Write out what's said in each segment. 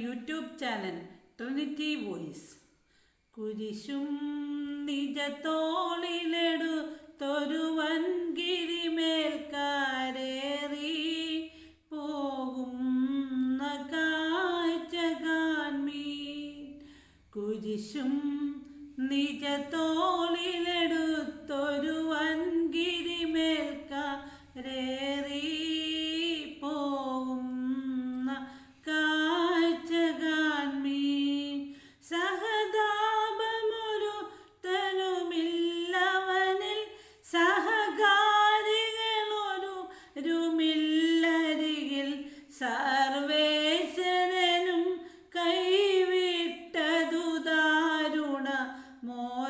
YouTube channel Trinity voice. കുരിശും നിജത്തോളിലെടുത്തൊരു തൊരുവൻ ഗിരിമേൽക്കാരേറി. പോകുന്ന കാഴ്ച കാൺമീൻ. കുരിശും more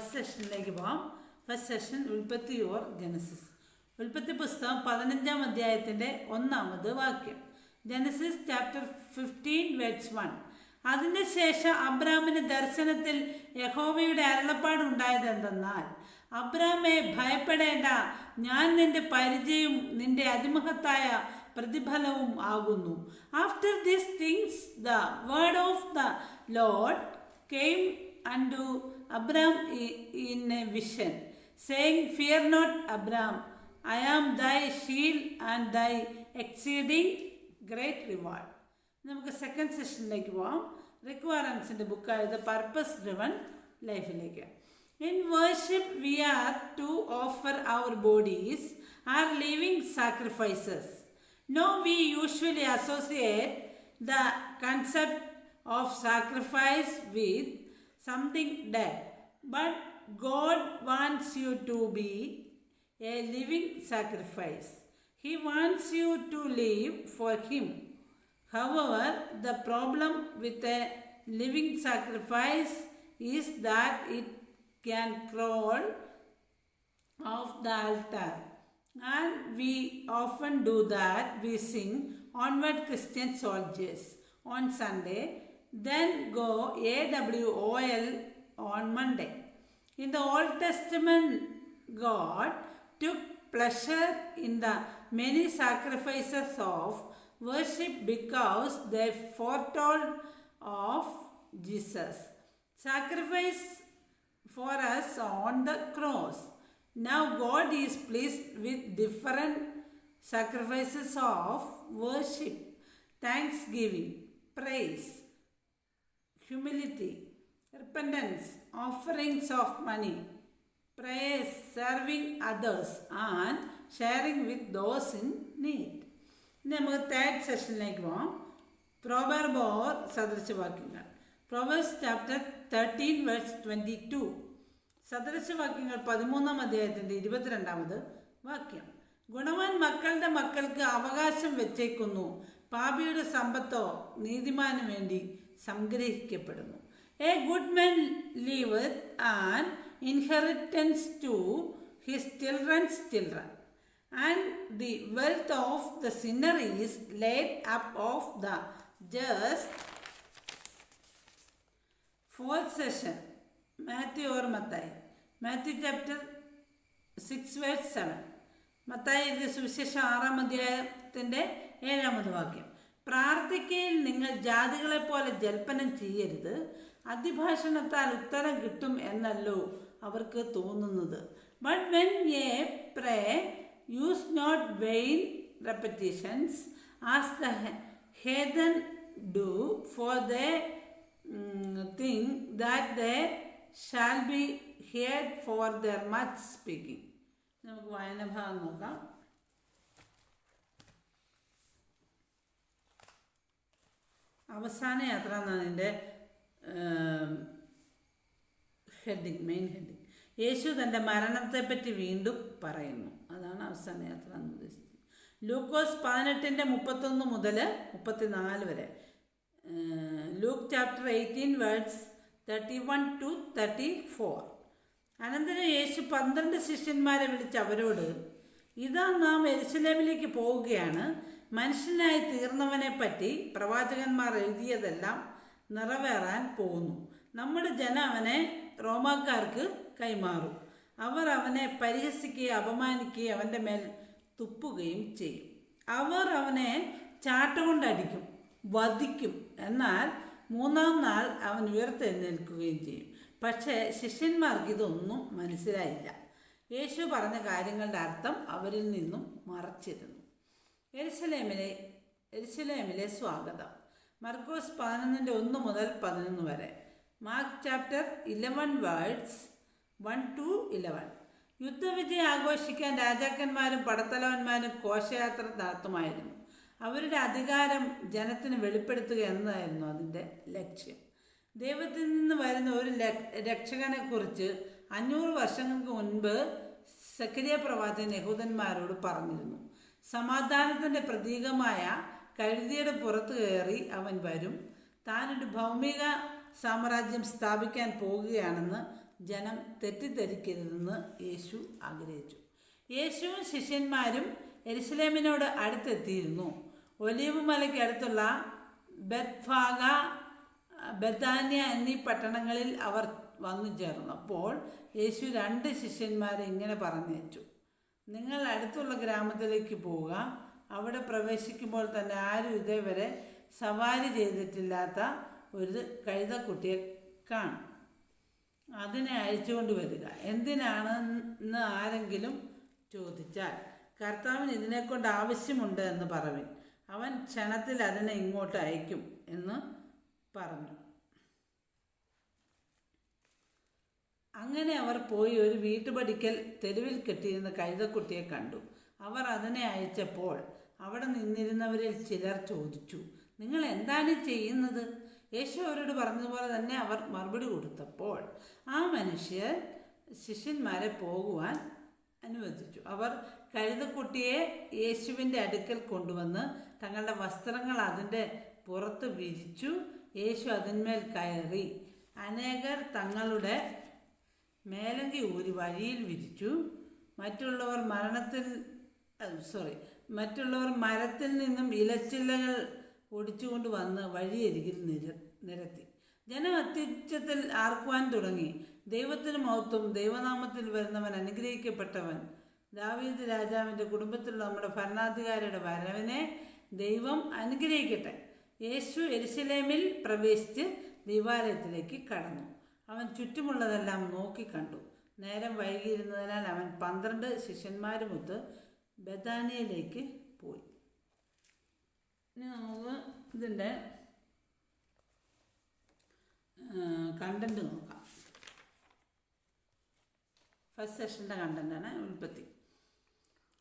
ഫസ്റ്റ് സെഷനിലേക്ക് പോകാം. ഫസ്റ്റ് സെഷൻ ഉൽപ്പത്തി ഓർ ജനസിസ് ഉൽപ്പത്തി പുസ്തകം പതിനഞ്ചാം അധ്യായത്തിന്റെ ഒന്നാമത് വാക്യം. Genesis chapter fifteen words one അതിന്റെ ശേഷം അബ്രാമിന് ദർശനത്തിൽ യഹോവയുടെ അരുളപ്പാടുണ്ടായത് എന്തെന്നാൽ അബ്രാമെ ഭയപ്പെടേണ്ട. ഞാൻ നിന്റെ പരിചയം നിന്റെ അതിമഹത്തായ പ്രതിഫലവും ആകുന്നു. After this things the word of the Lord came unto Abram in a vision saying fear not Abram I am thy shield and thy exceeding great reward നമുക്ക് സെക്കൻഡ് സെഷനിലേക്ക് പോവാം. റിക്വയർമെൻസിന്റെ ബുക്കായത് പർപ്പസ് ഡ്രിവൺ ലൈഫിലേക്ക് in worship we are to offer our bodies are living sacrifices no we usually associate the concept of sacrifice with something dead. But God wants you to be a living sacrifice. He wants you to live for Him. However, the problem with a living sacrifice is that it can crawl off the altar. And we often do that. We sing Onward Christian Soldiers on Sunday then go AWOL on Monday. In the Old Testament, God took pleasure in the many sacrifices of worship because they foretold of Jesus. Sacrifice for us on the cross. Now God is pleased with different sacrifices of worship, thanksgiving, praise, humility, repentance, offerings of money, prayers serving others, and sharing with those in need. ഇനി നമുക്ക് third സെഷനിലേക്ക് പോകാം പ്രോബർബോർ സദൃശവാക്യങ്ങൾ proverbs chapter thirteen verse twenty two സദൃശവാക്യങ്ങൾ പതിമൂന്നാം അധ്യായത്തിന്റെ ഇരുപത്തിരണ്ടാമത് വാക്യം. ഗുണവാൻ മക്കളുടെ മക്കൾക്ക് അവകാശം വെച്ചേക്കുന്നു. പാപിയുടെ സമ്പത്തോ നീതിമാനു വേണ്ടി സംഗ്രഹിക്കപ്പെടുന്നു. A good man leave and inheritance to his children's children and the wealth of the sinner is laid up of the just fourth session Matthew or Mathai. Matthew chapter six verse seven Mathai സുവിശേഷം ആറാം അധ്യായത്തിന്റെ ഏഴാമത് വാക്യം. പ്രാർത്ഥിക്കയിൽ നിങ്ങൾ ജാതികളെ പോലെ ജൽപ്പനം ചെയ്യരുത് അതിഭാഷണത്താൽ ഉത്തരം കിട്ടും എന്നല്ലോ അവർക്ക് തോന്നുന്നത് but when a pray not vain repetitions as the heathen do for they mm, think that they shall be heard for their much speaking നമുക്ക് വായനഭാഗം നോക്കാം അവസാന യാത്ര എന്നാണ് എന്റെ ഹെഡിങ് മെയിൻ ഹെഡിങ്. യേശു തന്റെ മരണത്തെപ്പറ്റി വീണ്ടും പറയുന്നു. അതാണ് അവസാന യാത്ര എന്ന് ഉദ്ദേശിച്ചത്. ലൂക്കോസ് പതിനെട്ടിന്റെ മുപ്പത്തൊന്ന് മുതൽ മുപ്പത്തിനാല് വരെ. Luke chapter eighteen words thirty one to thirty four. അനന്തരം യേശു പന്ത്രണ്ട് ശിഷ്യന്മാരെ വിളിച്ച് അവരോട് ഇതാ നാം എരിശിലേമിലേക്ക് പോവുകയാണ്. മനുഷ്യനായി തീർന്നവനെ പറ്റി പ്രവാചകന്മാർ എഴുതിയതെല്ലാം നിറവേറാൻ പോകുന്നു. നമ്മുടെ ജനം അവനെ റോമാക്കാർക്ക് കൈമാറും. അവർ അവനെ പരിഹസിക്കുകയും അപമാനിക്കുകയും അവന്റെ മേൽ തുപ്പുകയും ചെയ്യും. അവർ അവനെ ചാട്ടുകൊണ്ടടിക്കും വധിക്കും. എന്നാൽ മൂന്നാം നാൾ അവൻ ഉയർത്തെഴുന്നേൽക്കുകയും ചെയ്യും. പക്ഷേ ശിഷ്യന്മാർക്ക് ഇതൊന്നും മനസ്സിലായില്ല. യേശു പറഞ്ഞ കാര്യങ്ങളുടെ അർത്ഥം അവരിൽ നിന്നും മറച്ചിരുന്നു. എരുസലേമിലെ എരിശലേമിലെ സ്വാഗതം. മർക്കോസ് പതിനൊന്നിന്റെ ഒന്ന് മുതൽ പതിനൊന്ന് വരെ. Mark chapter eleven words one to eleven യുദ്ധവിജയം ആഘോഷിക്കാൻ രാജാക്കന്മാരും പടത്തലവന്മാരും കോശയാത്ര നടത്തുമായിരുന്നു. അവരുടെ അധികാരം ജനത്തിന് വെളിപ്പെടുത്തുക എന്നതായിരുന്നു അതിന്റെ ലക്ഷ്യം. ദൈവത്തിൽ നിന്ന് വരുന്ന ഒരു രക്ഷകനെക്കുറിച്ച് അഞ്ഞൂറ് വർഷങ്ങൾക്ക് മുൻപ് സക്രിയ പ്രവാചകൻ യഹൂദന്മാരോട് പറഞ്ഞിരുന്നു. സമാധാനത്തിന്റെ പ്രതീകമായ കഴുതിയുടെ പുറത്തു കയറി അവൻ വരും. താനൊരു ഭൗമിക സാമ്രാജ്യം സ്ഥാപിക്കാൻ പോകുകയാണെന്ന് ജനം തെറ്റിദ്ധരിക്കരുതെന്ന് യേശു ആഗ്രഹിച്ചു. യേശുവും ശിഷ്യന്മാരും എരുസലേമിനോട് അടുത്തെത്തിയിരുന്നു. ഒലീവ് മലയ്ക്ക് അടുത്തുള്ള ബെത്ഫാഗ ബദാന്യ എന്നീ പട്ടണങ്ങളിൽ അവർ വന്നു ചേർന്നു. അപ്പോൾ യേശു രണ്ട് ശിഷ്യന്മാരെ ഇങ്ങനെ പറഞ്ഞയച്ചു. നിങ്ങൾ അടുത്തുള്ള ഗ്രാമത്തിലേക്ക് പോവുക. അവിടെ പ്രവേശിക്കുമ്പോൾ തന്നെ ആരും ഇതേവരെ സവാരി ചെയ്തിട്ടില്ലാത്ത ഒരു കഴുതക്കുട്ടിയെ കാണും. അതിനെ അയച്ചുകൊണ്ട് വരിക. എന്തിനാണെന്ന് ആരെങ്കിലും ചോദിച്ചാൽ കർത്താവിന് ഇതിനെക്കൊണ്ട് ആവശ്യമുണ്ട് എന്ന് പറവിൻ. അവൻ ക്ഷണത്തിൽ അതിനെ ഇങ്ങോട്ട് അയക്കും എന്ന് പറഞ്ഞു. അങ്ങനെ അവർ പോയി ഒരു വീട്ടുപടിക്കൽ തെരുവിൽ കെട്ടിയിരുന്ന കഴുതക്കുട്ടിയെ കണ്ടു. അവർ അതിനെ അയച്ചപ്പോൾ അവിടെ നിന്നിരുന്നവരിൽ ചിലർ ചോദിച്ചു നിങ്ങൾ എന്താണ് ചെയ്യുന്നത്? യേശു അവരോട് പറഞ്ഞതുപോലെ തന്നെ അവർ മറുപടി കൊടുത്തപ്പോൾ ആ മനുഷ്യർ ശിഷ്യന്മാരെ പോകുവാൻ അനുവദിച്ചു. അവർ കഴുതക്കുട്ടിയെ യേശുവിന്റെ അടുക്കൽ കൊണ്ടുവന്ന് തങ്ങളുടെ വസ്ത്രങ്ങൾ അതിന്റെ പുറത്ത് വിരിച്ചു. യേശു അതിന്മേൽ കയറി. അനേകർ തങ്ങളുടെ മേലങ്കി ഊരി വഴിയിൽ വിരിച്ചു. മറ്റുള്ളവർ മരണത്തിൽ സോറി മറ്റുള്ളവർ മരത്തിൽ നിന്നും ഇലച്ചില്ലകൾ ഒടിച്ചുകൊണ്ട് വന്ന് വഴിയരികിൽ നിര നിരത്തി. ജനം അത്യുച്ചത്തിൽ ആർക്കുവാൻ തുടങ്ങി. ദൈവത്തിന് മഹത്വം ദൈവനാമത്തിൽ വരുന്നവൻ അനുഗ്രഹിക്കപ്പെട്ടവൻ. ദാവീദ് രാജാവിന്റെ കുടുംബത്തിലുള്ള നമ്മുടെ ഭരണാധികാരിയുടെ വരവിനെ ദൈവം അനുഗ്രഹിക്കട്ടെ. യേശു എരുസലേമിൽ പ്രവേശിച്ച് ദൈവാലയത്തിലേക്ക് കടന്നു. അവൻ ചുറ്റുമുള്ളതെല്ലാം നോക്കിക്കണ്ടു നേരം വൈകിയിരുന്നതിനാൽ അവൻ പന്ത്രണ്ട് ശിഷ്യന്മാരുമൊത്ത് ബദാനിയയിലേക്ക് പോയി. ഇനി നമുക്ക് ഇതിന്റെ കണ്ടന്റ് നോക്കാം. ഫസ്റ്റ് സെഷന്റെ കണ്ടന്റാണ് ഉൽപ്പത്തി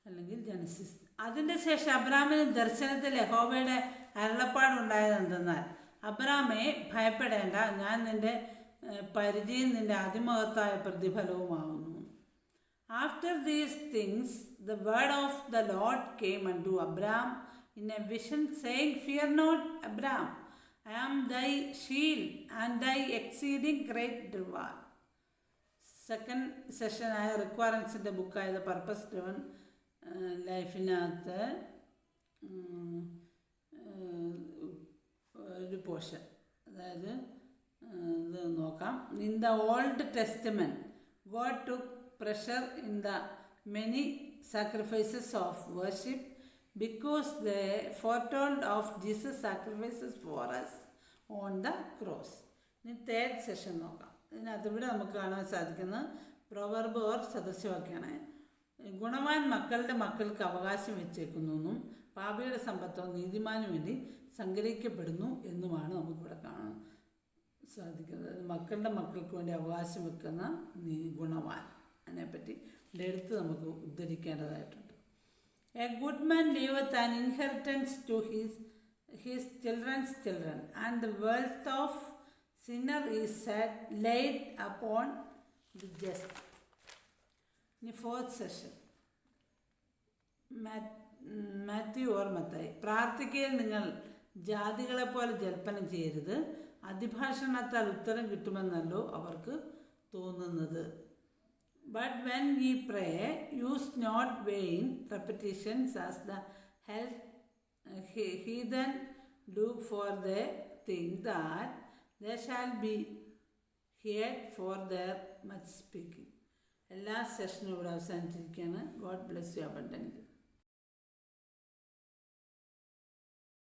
അല്ലെങ്കിൽ ജനസിസ് അതിന്റെ ശേഷം അബ്രാമിന് ദർശനത്തിൽ യഹോവയുടെ അരുളപ്പാടുണ്ടായത് എന്തെന്നാൽ അബ്രാമെ ഭയപ്പെടേണ്ട. ഞാൻ നിന്റെ പരിചയം നിന്റെ അതിമഹത്തായ പ്രതിഫലവുമാവുന്നു. After these things the word of the Lord came unto Abram in a vision saying fear not Abram I am thy shield and thy exceeding great reward second സെഷനായ റിക്വയർമെൻസിന്റെ ബുക്കായ പർപ്പസ് ഡ്രിവൺ ലൈഫിനകത്ത് ഒരു പോഷൻ അതായത് ഇത് നോക്കാം. In the old testament God to pressure in the many sacrifices of worship because the foretold of Jesus sacrifices for us on the cross ഇനി third session നോക്കാം. ഇതിനകത്തൂടെ നമുക്ക് കാണാൻ സാധിക്കുന്നത് പ്രൊവർബ് ഓർ സദസ്യവാക്യാണ് ഗുണവാൻ മക്കളുടെ മക്കൾക്ക് അവകാശം വെച്ചേക്കുന്നു എന്നും പാപിയുടെ സമ്പത്തോ നീതിമാനു വേണ്ടി സംഗ്രഹിക്കപ്പെടുന്നു എന്നുമാണ് നമുക്കിവിടെ കാണാൻ സാധിക്കുന്നത്. മക്കളുടെ മക്കൾക്ക് വേണ്ടി അവകാശം വെക്കുന്ന നീ ഗുണവാൻ. അതിനെപ്പറ്റി എടുത്ത് നമുക്ക് ഉദ്ധരിക്കേണ്ടതായിട്ടുണ്ട്. A good man leaveth an inheritance to his his children's children and the wealth of sinner is set light upon the just ഇനി fourth session Matthew or Mathai പ്രാർത്ഥിക്കയിൽ നിങ്ങൾ ജാതികളെപ്പോലെ ജൽപ്പനം ചെയ്യരുത്. അതിഭാഷണത്താൽ ഉത്തരം കിട്ടുമെന്നല്ലോ അവർക്ക് തോന്നുന്നത്. But when we pray use not vain repetitions as the health heathen do for they think that they shall be heard for their much speaking എല്ലാ സെഷനും ഇവിടെ അവസാനിച്ചിരിക്കുകയാണ്. God bless you abundant